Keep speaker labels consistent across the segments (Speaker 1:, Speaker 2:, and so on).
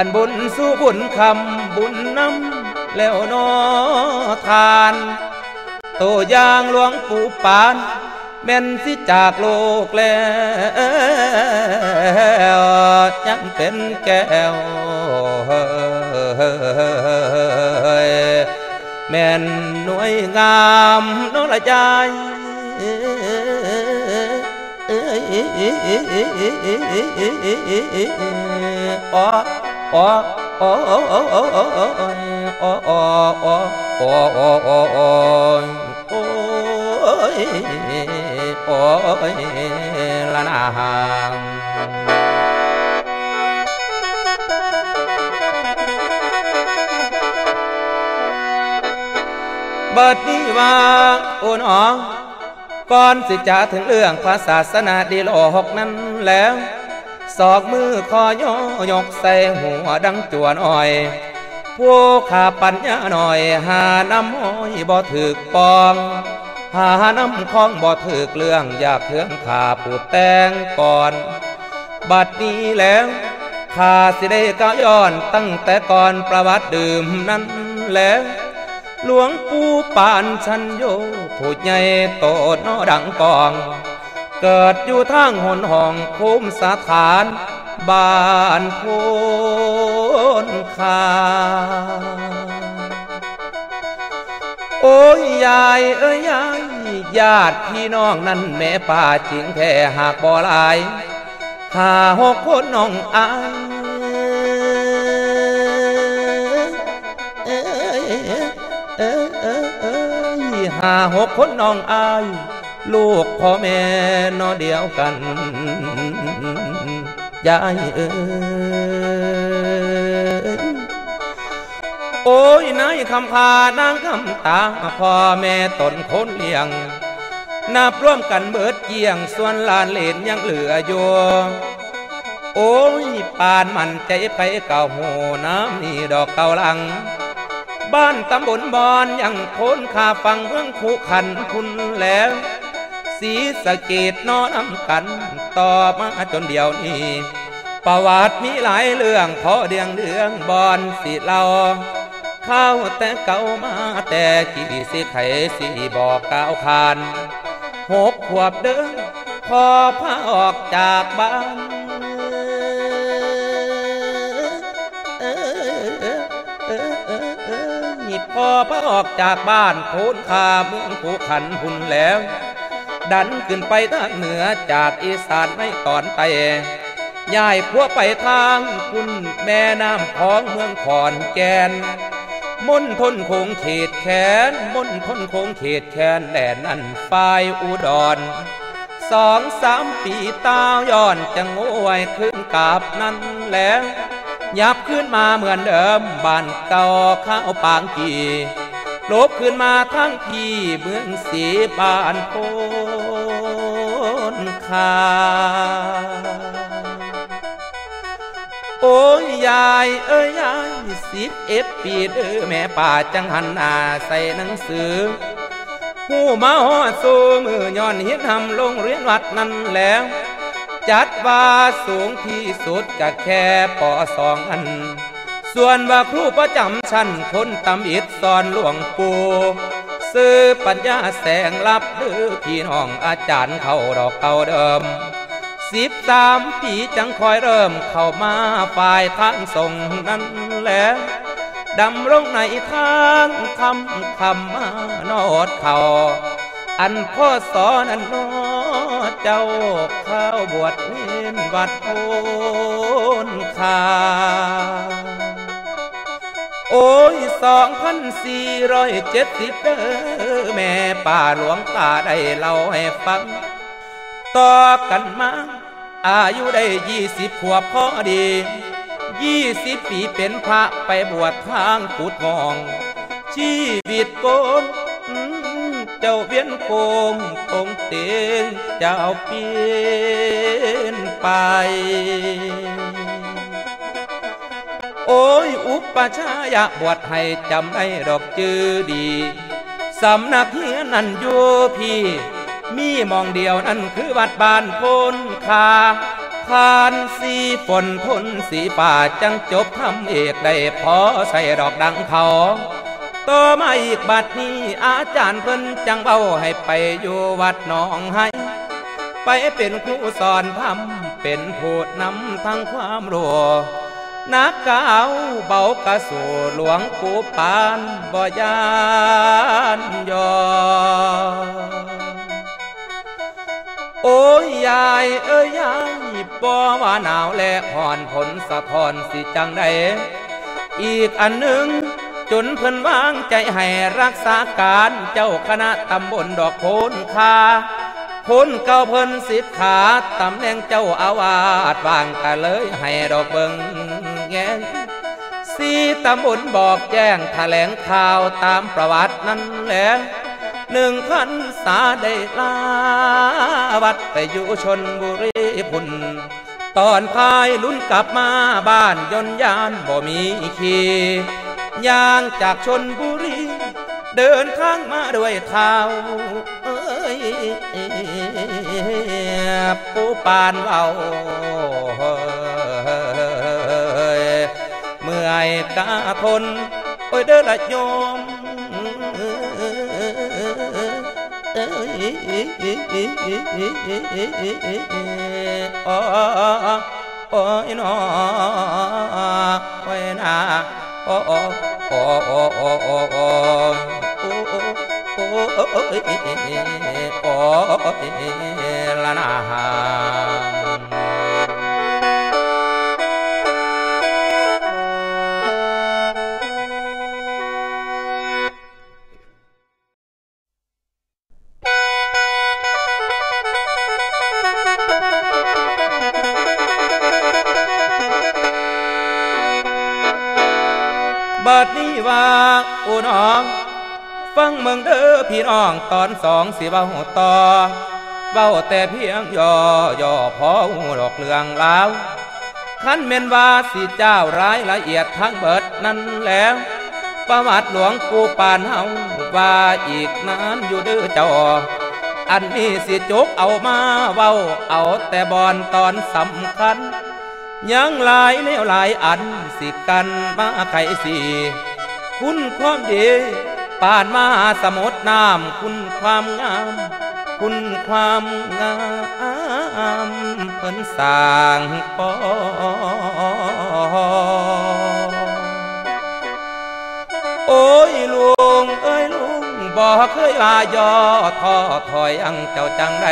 Speaker 1: อันบุญสู้บุญคำบุญน้ำแล้วนอทานตัวอย่างหลวงปู่ปานแม่นสิจากโลกแล้วยังเป็นแก้วแม่นหน่วยงามน้อละใจอ๋อ อ๋ออ๋ออ๋ออ๋ออ๋ออ๋ออ๋ออ๋ออ๋ออ๋ออ๋ออ๋ออ๋อโอ้ยโอ้ยละนางบัดนี้ว่าโอ้น้องก่อนสิจะถึงเรื่องพระศาสนาดีโลหกนั้นแล้ว สอกมือคอย่อยกใส่หัวดังจวนอ่อย ผู้ขาปัญญาหน่อยหาน้ำอ้อยบ่ถึกปอง หาน้ำคล้องบ่ถึกเรื่องอยากเถืองขาปูดแตงก่อน บัดนี้แล้วข้าสิได้ก้าวย้อนตั้งแต่ก่อนประวัติดื่มนั้นแล้วหลวงปู่ปานชันโยผู้ใหญ่โตนอดังกอง เกิดอยู่ทางหนห้องภูมิสถานบ้านโพนคาโอ้ยยายเอ้ยยายญาติพี่น้องนั่นแม่ป่าจริงแค่หากบ่หลายหาหกคนน้องอายเอ้ยเอ้ยเอ้ยเอ้ยหาหกคนน้องอาย ลูกพ่อแม่นอเดียวกันยายเอ้ยโอ้ยนายคำพานางคำตาพ่อแม่ตนคนเลี้ยงนับร่วมกันเบิดเกี่ยงส่วนลานเลนยังเหลืออยู่โอ้ยปานมันใจไปเก่าหูน้ำนี่ดอกเก่าลัง บ้านตำบลบอนยังโคนขาฟังเมืองคูขันคุณแล้ว สีสะเกดนอนำกัน ต่อมาจนเดียวนี้ประวัติมีหลายเรื่องพอเดียงเดืองบอนสิเล่าข้าแต่เก่ามาแต่กี่สิไขสิบอกก้าวคานหกขวบเดินพอพาออกจากบ้านหยิบพอพาออกจากบ้านโคนคาเมืองผูขันหุ่นแล้ว ดันขึ้นไปทางเหนือจากอีสานในตอนไตย้ายพัวไปทางคุณแม่น้ำของเมืองขอนแก่นมนทนคงเขตแขนมนทนคงเขตแขนแดนนั่นฝ่ายอุดรสองสามปีตาย้อนจะงวยขึ้นกาบนั้นแล้วยับขึ้นมาเหมือนเดิมบ้านเก่าข้าวปางกีลบขึ้นมาทั้งพี่เมืองสีบ้านโพ คา โอ้ยยายเอ้ยยายสิบเอ็ดปีเด้อแม่ป่าจังหันหน้าใส่หนังสือผู้มาหอดสู้มือย้อนเห็นทำลงเรียนวัดนั่นแล้ว จัดว่าสูงที่สุดก็แค่ปอสองอัน ส่วนว่าครูประจำชั้นคนตำอิดสอนหลวงปู่ ซื้อปัญญาแสงลับเด้อพี่น้องอาจารย์เขาดอกเก่าเดิมสิบสามปีจังคอยเริ่มเข้ามาฝ่ายทางส่งนั้นแหละดำรงในทางคำคำมานอดเขาอันพ่อสอนอันนอเจ้าข้าวบวชเน้นวัดโพนคา โอ้ยสองพันสี่ร้อยเจ็ดสิบเด้อแม่ป่าหลวงตาได้เล่าให้ฟัง ต่อกันมา อายุได้ยี่สิบขวบพอดียี่สิบปีเป็นพระไปบวชทางกุดหอง ชีวิตโกงอืมเจ้าเวียนโกงตรงเตงเจ้าเปลี่ยนไป โอ้ยอุปชายะบวชให้จำได้ดอกจือดีสำนักเฮียนั่นอยู่พี่ มีมองเดียวนั่นคือวัดบ้านพนคาผ่านสีฝนทนสีป่าจังจบทำเอกได้พอใส่ดอกดังเขาต่อมาอีกบัดนี้อาจารย์เพิ่นจังเบาให้ไปอยู่วัดหนองให้ ไปเป็นครูสอนทำเป็นพูดนำทั้งความรัว นักกาเบากระสู่หลวงปู่ปานบ่ยานยอ โอ้ยยายเอ้ยยายบ่ว่าหนาวและผ่อนผลสะท้อนสิจังใดอีกอันหนึ่งจนเพิ่นวางใจให้รักษาการเจ้าคณะตำบลดอกโคนคาคนเก่าเพิ่นสิทธิ์ขาตำแหน่งเจ้าอาวาสวางก็เลยให้ดอกเบิง แงงสีตำบลบอกแจ้งแถลงข่าวตามประวัตินั้นแหละหนึ่งพันษาได้ลาวัดไปอยู่ชนบุรีพุ่นตอนพายลุ้นกลับมาบ้านยนยานบ่มีขีย่างจากชนบุรี เดินทางมาด้วยเท้าเอ้ยปูปานเบา เมื่อยกาทน โอ้ยเด้อละโยมโอ้ยนอโอ้ยนาโอ้โอ้โอ้โอ้โอ้โอ้โอ้โอ้ละนา ว่าอุน้อง ฟังเมืองเด้อพี่น้องตอนสองสิเว้าต่อเว้าแต่เพียงย่อย่อพอหูดอกเรืองลาวขันเมนว่าสิเจ้าร้ายละเอียดทั้งเบิดนั้นแล้วประวัติหลวงปู่ปานเฮาว่าอีกนานอยู่เด้อเจ้าอันนี้สิจกเอามาเว้าเอาแต่บอนตอนสำคัญยังหลายแนวหลายอันสิกันมาไขสี คุณความดีป่านมาสมุทรน้ำคุณความงาม คุณความงามเพิ่นสร้างปอโอ้ยลุงเอ้ยลุงบ่เคยว่าย่อท้อถอยอังเจ้าจังได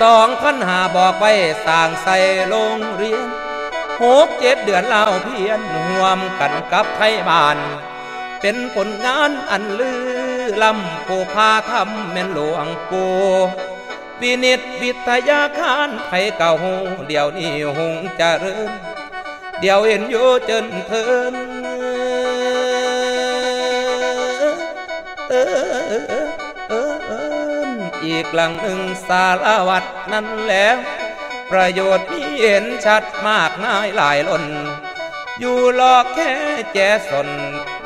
Speaker 1: สองพันหาบอกไว้สร้างใส่โรงเรียน หกเจ็ดเดือนเล่าเพียนห่วมกันกับไทยบ้าน เป็นผลงานอันลือลำผู้พาทำเม่นหลวงปูวินิตวิทยาคารไทยเก่าหูเดี๋ยวนี้หงจะเริญเดี๋ยวเห็นอยู่จนเทินเออเอออีกหลังหนึ่งสารวัตรนั่นแล้ว ประโยชน์มี เห็นชัดมากนายหลายล้น อยู่หลอกแค่แจสน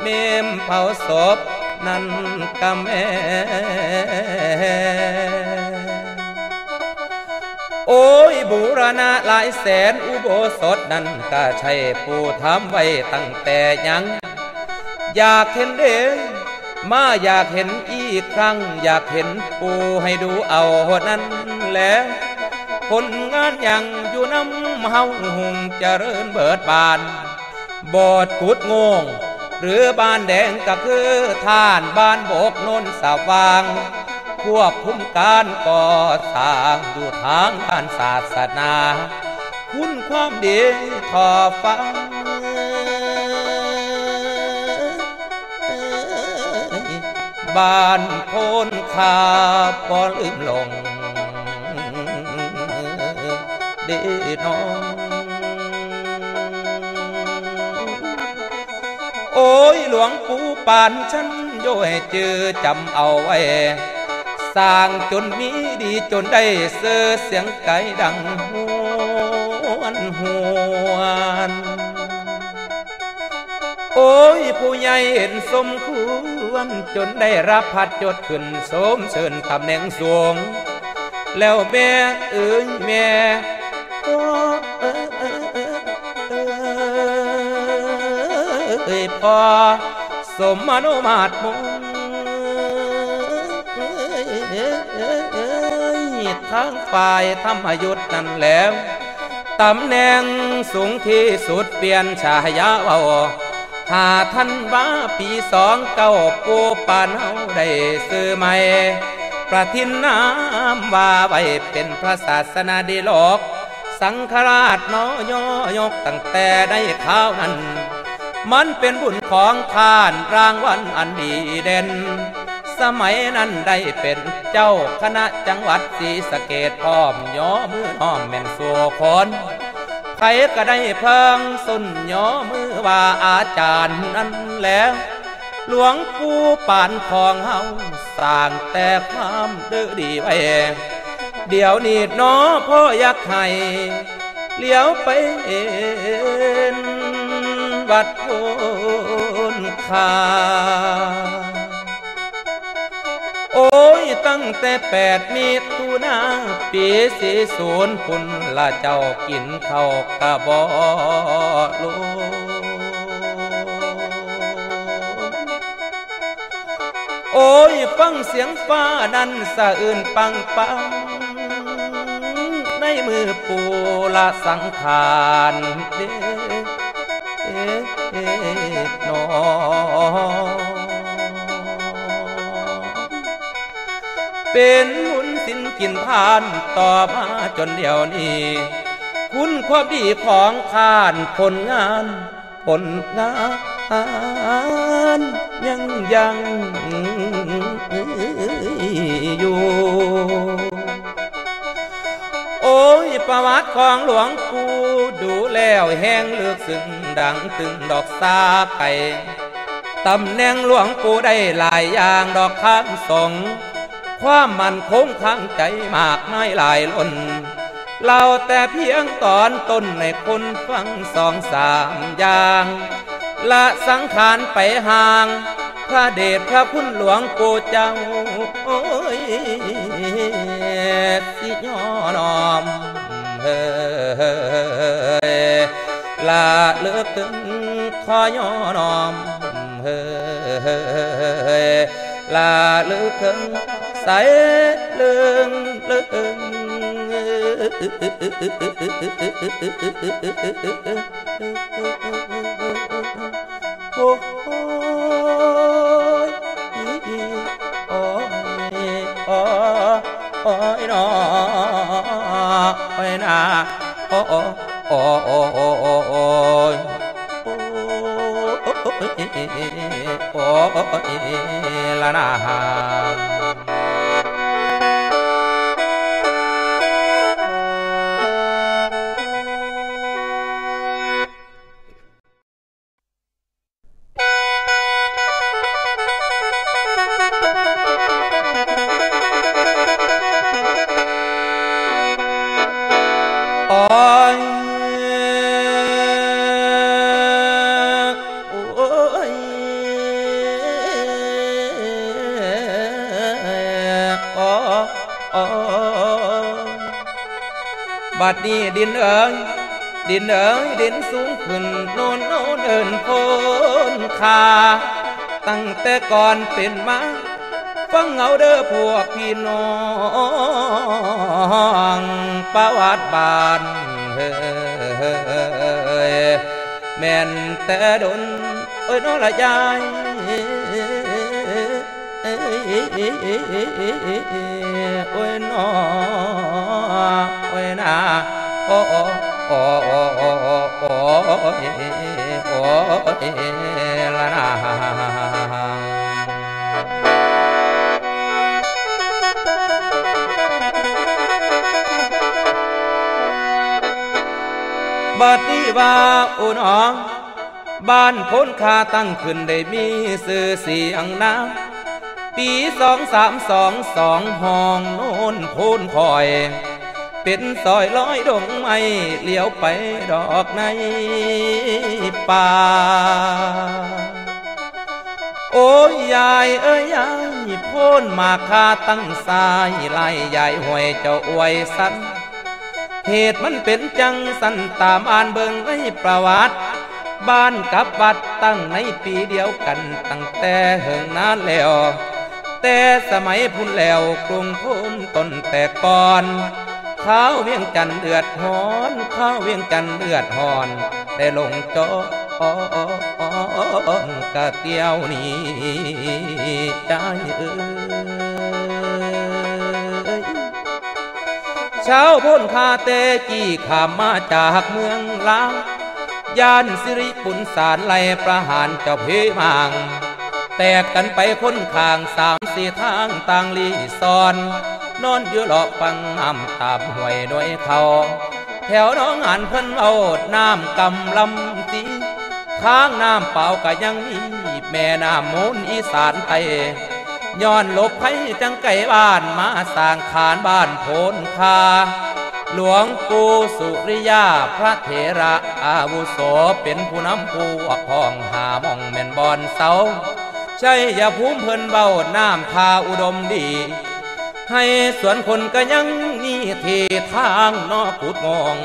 Speaker 1: เมมเผาศพนั่นกำแม่โอ้ยบูรณะหลายแสนอุโบสถนั่นก็ใช่ผู้ทำไว้ตั้งแต่ยัง อยากเห็นเด้มาอยากเห็นอีกครั้ง อยากเห็นปูให้ดูเอานั้นแหละผลงานยัง น้ำเฮาหุงเจริญเบิดบาน บอดกุดงง หรือบ้านแดงก็คือท่านบ้านโบกนนสว่าง ควบคุมการก่อสร้างอยู่ทางการศาสนา คุณความดีทอฟังบ้านโพนคาพอลืมลง น้องโอ้ยหลวงปู่ปานฉันโย่ให้เจอจำเอาไว้สร้างจนมีดีจนได้เสือเสียงไก่ดังหวนหวนโอ้ยผู้ใหญ่เห็นสมควรจนได้รับพัดจดขึ้นสมเชิญตำแหน่งสูงแล้วแม่เอ้ยแม่ เอ้ยพอสมมโนมาตมงทั้งฝ่ายธรรมยุทธ์นั่นแล้วตำแหน่งสูงที่สุดเปลี่ยนชายาเวาหาท่านว่าปีสองเก้าปูปานเฮาได้ซื้อใหม่ ประทินน้ำว่าไว้เป็นพระศาสนาดีโลก สังฆราชน้อยยกตั้งแต่ได้ข้าวนั้น มันเป็นบุญของท่านรางวัลอันดีเด่น สมัยนั้นได้เป็นเจ้าคณะจังหวัดศรีสะเกดพร้อมย่อมือน้อมแม่นสัวคนใครก็ได้เพิ่งสุนย่อมือว่าอาจารย์นั้นแล้วหลวงปู่ปานของเฮาสร้างแต่ความดื้อดีไว้ เดี๋ยวนี้น้อพ่ออยากให้เลี้ยวไปเห็นวัดโพนคา โอ้ยตั้งแต่แปดมีตุนาปีสี่ศูนย์พุ่นละเจ้ากินข้าวกะบอลูโอ้ยฟังเสียงฟ้านั้นสะอื่นปังปัง มือปูละสังขารเด้นอเป็นหุนสินกินทานต่อมาจนเดียวนี้ คุณความดีของข้านผลงาน ผลงานยังยัง ประวัติของหลวงปู่ดูแล้วแห้งเลือกซึ่งดังตึงดอกซาไก่ตำแหน่งหลวงปู่ได้หลายอย่างดอกข้างสงความมันคงข้างใจมากน้อยหลายล้นเราแต่เพียงตอนต้นในคนฟังสองสามอย่าง ละสังขารไปห่าง พระเดชพระคุณหลวงปู่เจ้าโอ้ย ละเลือกถึงขอย่อนอมเฮ้ยละเลือ ละนา ดนี้ดินเอ๋ยดินเอ๋ยดินสูงขึ้นโน่นโน่นเอินโพนคา ตั้งแต่ก่อนเป็นมาฟังเอาเด้อพวกพี่น้องประวัติบานเฮ้ยแม่นแต่ดนเอ้ยน้องละยาย บัดนี้ว่าอุนอง บ้านพ้นคาตั้งขึ้นได้มีสื่อเสียงน้ำปีสองสามสองสองห้องโน้นโพนคอย เป็นซอยร้อยดงไม้เลี้ยวไปดอกในป่า โอ้ยายเอ้ยยายพ้นมาคาตั้งสายไล่ยายหวยเจ้าอวยสันเหตุมันเป็นจังสันตามอ่านเบิงในประวัติ บ้านกับวัดตั้งในปีเดียวกันตั้งแต่เหิงนานแล้ว แต่สมัยพุ่นแล้วกรุงพุนต้นแต่ก่อน ข้าวเวียงจันเดือดหอนข้าวเวียงจันเดือดหอนได้ลงจอกะเตียวนี้ใจเอ้ยชาพ้นคาเตกี้ขามมาจากเมืองลาวยานสิริปุนสารไล่ประหารเจ้าเพมังแตกกันไปคนข้างสามสี่ทางต่างลีซอน นอนอยู่หลอกฟังน้ำตามห่วยด้วยเขา แถวน้องอ่านเพิ่นเอาน้ำกำลำตีข้างน้ำเปล่าก็ยังมีแม่น้ำมูลอีสานไตย้อนลบไผจังไก่บ้านมาสร้างขานบ้านโพนคา หลวงปู่สุริยาพระเถระอาวุโสเป็นผู้นำผู้อพองหามองแม่นบอนเสาใช่ยาภูมิเพิ่นเบาน้ำทาอุดมดี ให้สวนคนก็ยังมีทีทางนอกุดมอง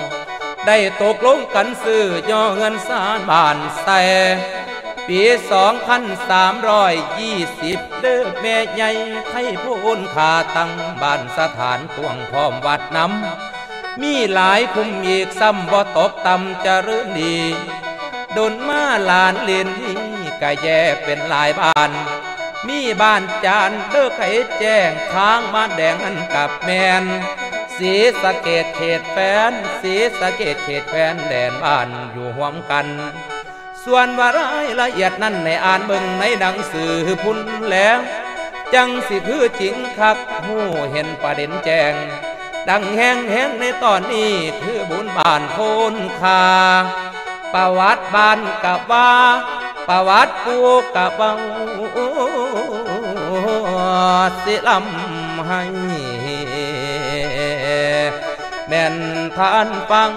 Speaker 1: ได้ตกลงกันซื้อย่อเงินสารบานใส่ปีสองพันสามร้อยยี่สิบเด้อแม่ใหญ่ไทยพูนขาตั้งบ้านสถานตวงพร้อมวัดน้ำ มีหลายคุมอีกซ้ำบ่ตกต่ำจะรื่นดี ดนมาหลานเลียนนี้ก็แย่เป็นหลายบ้าน มีบ้านจานเด้อไขแจ้งทางบ้าแดงนั่นกับแมนสีสะเกตเขตแฟน สีสะเกตเขตแฟนแดนบ้านอยู่ห่วมกัน ส่วนว่ารายละเอียดนั้นในอ่านเบิ่งในหนังสือพุ่นแล้ว จังสิคือจริงคักหูเห็นประเด็นแจง ดังแห้งแห้งในตอนนี้คือบุญบานโคนคาประวัติบ้านกับว่า ประวัติกูกะบังสิลำให้แม่นทานฟัง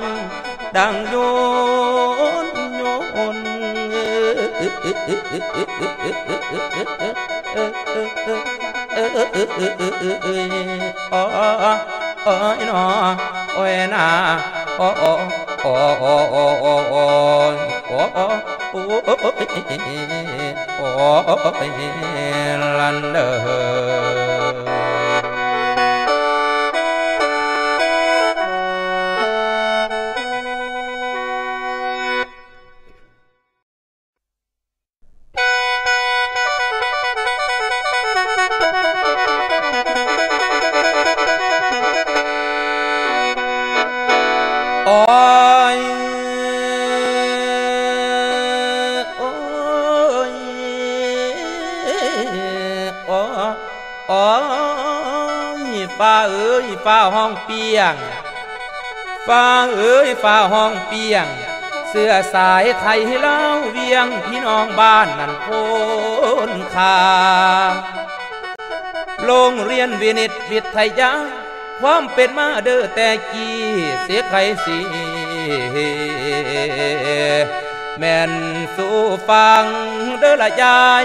Speaker 1: ดังโยนโยนอ๋ออ๋อนอโอ้ยนาอ๋ออ๋ออ๋ออ๋ออ๋ออ๋อ โอ้ลันเดอ ห้องเปียงฟ้าเอ้ยฟ้าห้องเปียง เสื้อสายไทยเล่าเวียงพี่น้องบ้านนั่นโพนคาโรงเรียนวินิตวิทยา ความเป็นมาเด้อแต่กี้เสียใครสิแม่นสู่ฟังเด้อละยาย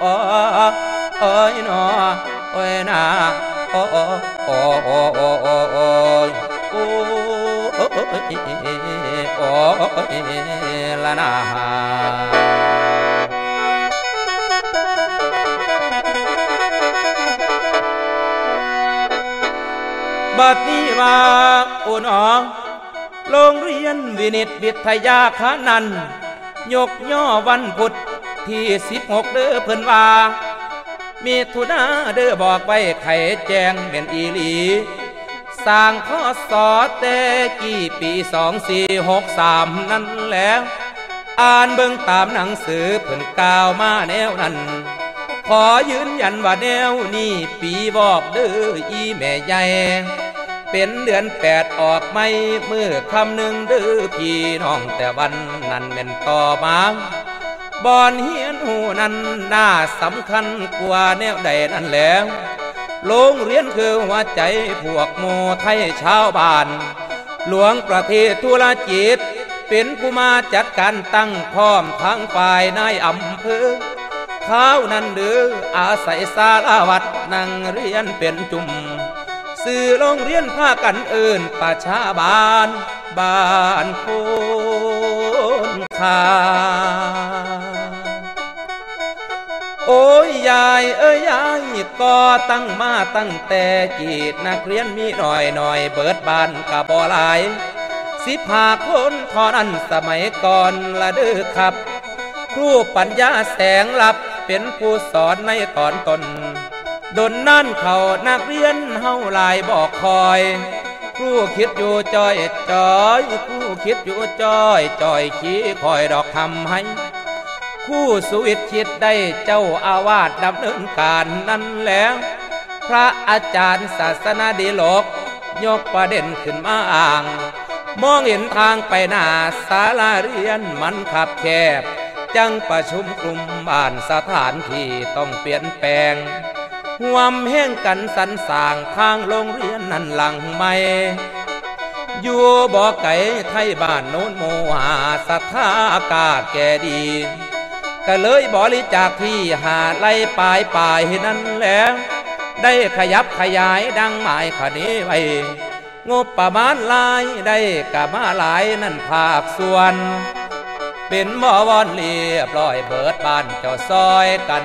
Speaker 1: โอ้โอ้ยนอโอ้ยนาโอ้โอ้โอ้โอ้โอ้โอ้โอ้ยโอ้โอ้โอ้ละนาบัดนี้ว่าอุ่นอ๋อโรงเรียนวินิตวิทยาคานัน ยกย่อวันพุธที่สิบหกเด้อเพิ่นว่ามีทุนาเด้อบอกไว้ไขแจงเป็นอีหลีสร้างข้อสอแต่กี่ปีสองสี่หกสามนั่นแล้ว อ่านเบิ่งตามหนังสือเพิ่นกล่าวมาแนวนั้น ขอยืนยันว่าแนวนี้ปีบอกเด้ออีแม่ใหญ่ เป็นเดือนแปดออกไม่มือคำหนึ่งเด้อพี่น้องแต่วันนั้นเป็นต่อมาบอนเฮียนหูนั้นน่าสำคัญกว่าแนวใดนั่นแล้วโรงเรียนคือหัวใจพวกโมไทยชาวบ้าน หลวงประเทศทุรจิต เป็นผู้มาจัดการตั้งพร้อมทั้งฝ่ายนายอำเภอข้าวนั้นเดืออาศัยสาราวัดนั่งเรียนเป็นจุ่ม สื่อโรงเรียนภากันเอื่นประชาบาลบ้านโคนคาโอ้ยยายเอ้ยยายก็ตั้งมาตั้งแต่กีดนักเรียนมีหน่อยหน่อยเบิดบานกะบ่หลาย สิบหาคนทอนั้นสมัยก่อนละเด้อครับ ครูปัญญาแสงลับเป็นผู้สอนในตอนตน ดนนั่นเขานักเรียนเฮาลายบอกคอยครูคิดอยู่จอยจอยครูคิดอยู่จอยจอยขี้คอยดอกทำให้ คู่สุวิทย์คิดได้เจ้าอาวาสดำเนินการนั้นแล้ว พระอาจารย์ศาสนาดีโลก ยกประเด็นขึ้นมาอ่าง มองเห็นทางไปหน้าศาลาเรียนมันขับแคบ จังประชุมกลุ่มบ้านสถานที่ต้องเปลี่ยนแปลง ห่วมแห้งกันสรรสางทางโรงเรียนนั้นหลังใหม่อยู่บ่อไก่ไทยบ้านโน้นโมหาศรัทธาอากาศแก่ดี ก็เลยบริจาคที่หาไล่ปลายปลายนั้นแล้ว ได้ขยับขยายดังหมายขนี้ไว้งบประมาณลายได้กะมาหลายนั่นภาคส่วน เป็นหมอวอนเรียบร้อยเบิดบ้านเจ้าซอยกัน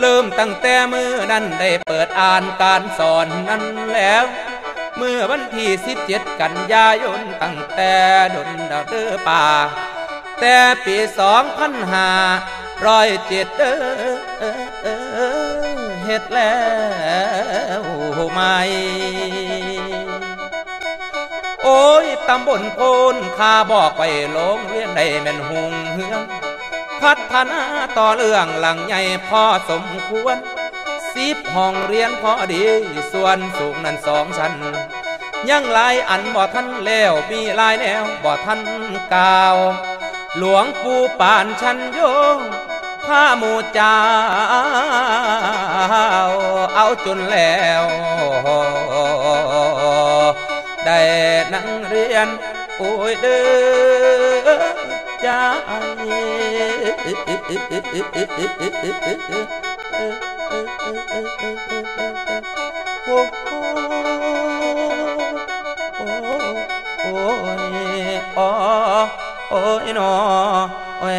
Speaker 1: เริ่มตั้งแต่มือนั้นได้เปิดอ่านการสอนนั้นแล้ว เมื่อวันที่สิบเจ็ดกันยายนตั้งแต่ดนดาวเดือป่า แต่ปีสองพันห้าร้อยเจ็ดเออเฮ็ดแล้วไม่โอ้ยตำบลโพนข้าบอกไปโรงเรียนได้แม่นหงเฮือง พัฒนาต่อเรื่องหลังใหญ่พอสมควรสิบห้องเรียนพอดี ส่วนสูงนั้นสองชั้น ยังลายอันบ่ทันแล้วมีลายแนวบ่ทันกาว หลวงปู่ป่านชันโยข้าหมูจ้าเอาจนแล้ว ได้นั่งเรียน โอ้ยเด้อ จ้าโอ้โหโอ้โอ้ยอ๋อโอ้ยนอโอ้ย